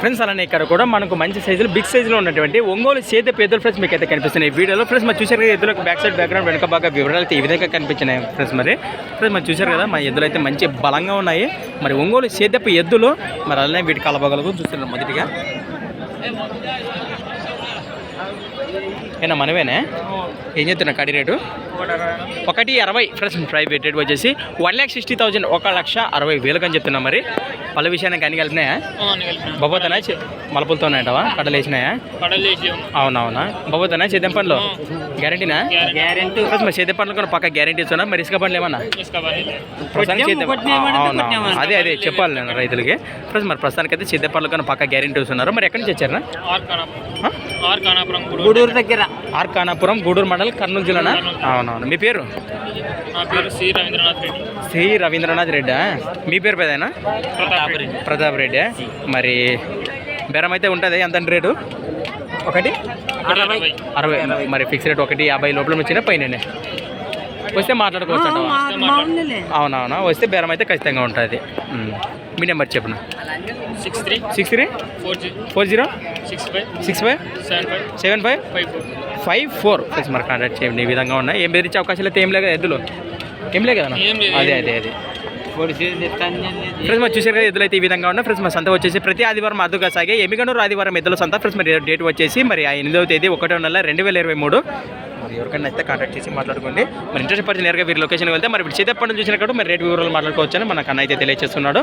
Friends అలానే ఇక్కడ కూడా మనకు మంచి సైజులు బిగ్ సైజులో ఉన్నటువంటి ఒంగోలు సేత పేదలు ఫ్రెండ్స్ మీకు అయితే కనిపిస్తున్నాయి. వీడియోలో ఫ్రెండ్స్ మరి చూశారు కదా ఎద్దులకు బ్యాక్ సైడ్ బ్యాక్గ్రౌండ్ వెనుక బాగా వివరాలు ఈ విధంగా కనిపించినాయి ఫ్రెండ్స్ మరి. ఫ్రెండ్స్ మరి చూశారు కదా మా ఎద్దులు అయితే మంచి బలంగా ఉన్నాయి. మరి ఒంగోలు చేతపు ఎద్దులు మరి అలానే వీటి కలబగలకు చూస్తున్నారు మొదటిగా. ఏనా మనవేనే ఏం చెప్తున్నా కడి రేటు? ఒకటి అరవై. ఫ్రెండ్స్ ప్రైవేట్ రేట్ వచ్చేసి వన్ ల్యాక్ సిక్స్టీ థౌజండ్ ఒక లక్ష అరవై వేలకు అని చెప్తున్నా మరి. పళ్ళ విషయానికి అన్ని కలిపినాయా? బొబ్బోతనా మలపులతో ఉన్నాయంటవా కడలు వేసినాయా? అవునవునా? బొబ్బోతనా చేద్దాం పండ్లు గ్యారంటీనా? గ్యారెంటీ. మరి చేద్దాం పండ్లు కూడా పక్క గ్యారంటీ ఇస్తున్నా? మరి ఇసుక పండ్లు ఏమన్నా? అదే అదే చెప్పాలి నేను రైతులకి. ఫ్రెండ్స్ మరి ప్రస్తుతానికి అయితే చేద్దాం పండ్లు కానీ పక్క గ్యారంటీ ఇస్తున్నారు. మరి ఎక్కడి నుంచి వచ్చారా? గూడూరు దగ్గర. ఆర్ కానాపురం గూడూరు మండల్ కర్నూలు జిల్లానా? అవునవును? మీ పేరు? నా పేరు సి రవీంద్రనాథ్ రెడ్డి. శ్రీ రవీంద్రనాథ్ రెడ్డా? మీ పేరు పేదేనా ప్రతాప్ రెడ్డి. మరి బేరం అయితే ఉంటుంది. ఎంత అండి రేటు? ఒకటి? అరవై. అరవై. మరి ఫిక్స్ రేట్ ఒకటి యాభై లోపల వచ్చిన పైన వస్తే మాట్లాడుకోవచ్చు? అవునవునా? వస్తే బేరం అయితే ఖచ్చితంగా ఉంటుంది. మీ నెంబర్ చెప్పను? Six three. Six three? Four zero. Four zero? Six five. Six five? Seven five. Seven five? Five four. Five four. Plus మరి కాంటాక్ట్ చేయండి. ఈ విధంగా ఉన్నాయి. ఏం బెదిరించే అవకాశాలు అయితే ఏం లేదు ఎద్దులు ఏం లేదు కదా అదే అదే అదే. ఫ్రెండ్స్ మరి చూసారు కదా ఎద్దులు అయితే ఈ విధంగా ఉన్నాయి ఫ్రెండ్స్ మా సంత వచ్చేసి ప్రతి ఆదివారం అదుగా సాగే ఎమిగనూరు ఆదివారం ఎద్దుల సంత. ఫ్రెండ్స్ మరి డేట్ వచ్చేసి మరి ఆ ఎనిమిదవ తేదీ ఒకటో నెల రెండు వేల ఇరవై మూడు. మరి ఎవరికైనా అయితే కాంటాక్ట్ చేసి మాట్లాడుకోండి. మరి ఇంట్రెస్ట్ పర్సన్ నేరుగా వీరి లొకేషన్కి వెళ్తే మరి ఇప్పుడు చేతప్పటి చూసినప్పుడు మరి రేట్ వివరాలు మాట్లాడుకోవచ్చని మన కన్నా అయితే తెలియజేస్తున్నాడు.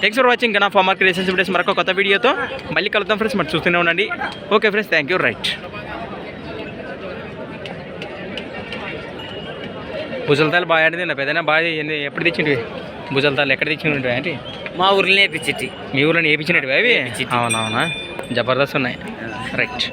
Thanks for watching Gana farmer creations videos మరొక కొత్త వీడియోతో మళ్ళీ కలుద్దాం ఫ్రెండ్స్. మరి చూస్తూనే ఉండండి. Okay friends thank you right భుజలతాలు బాగా ఆడింది నా పెద్దనా బాగా ఎప్పుడు తెచ్చింటివి? భుజలతాలు ఎక్కడ తెచ్చినవి ఏంటి? మా ఊర్లో నేర్పించి మీ ఊర్లో నేర్పించినవి అవి. అవునవునా? జబర్దస్త్ ఉన్నాయి. రైట్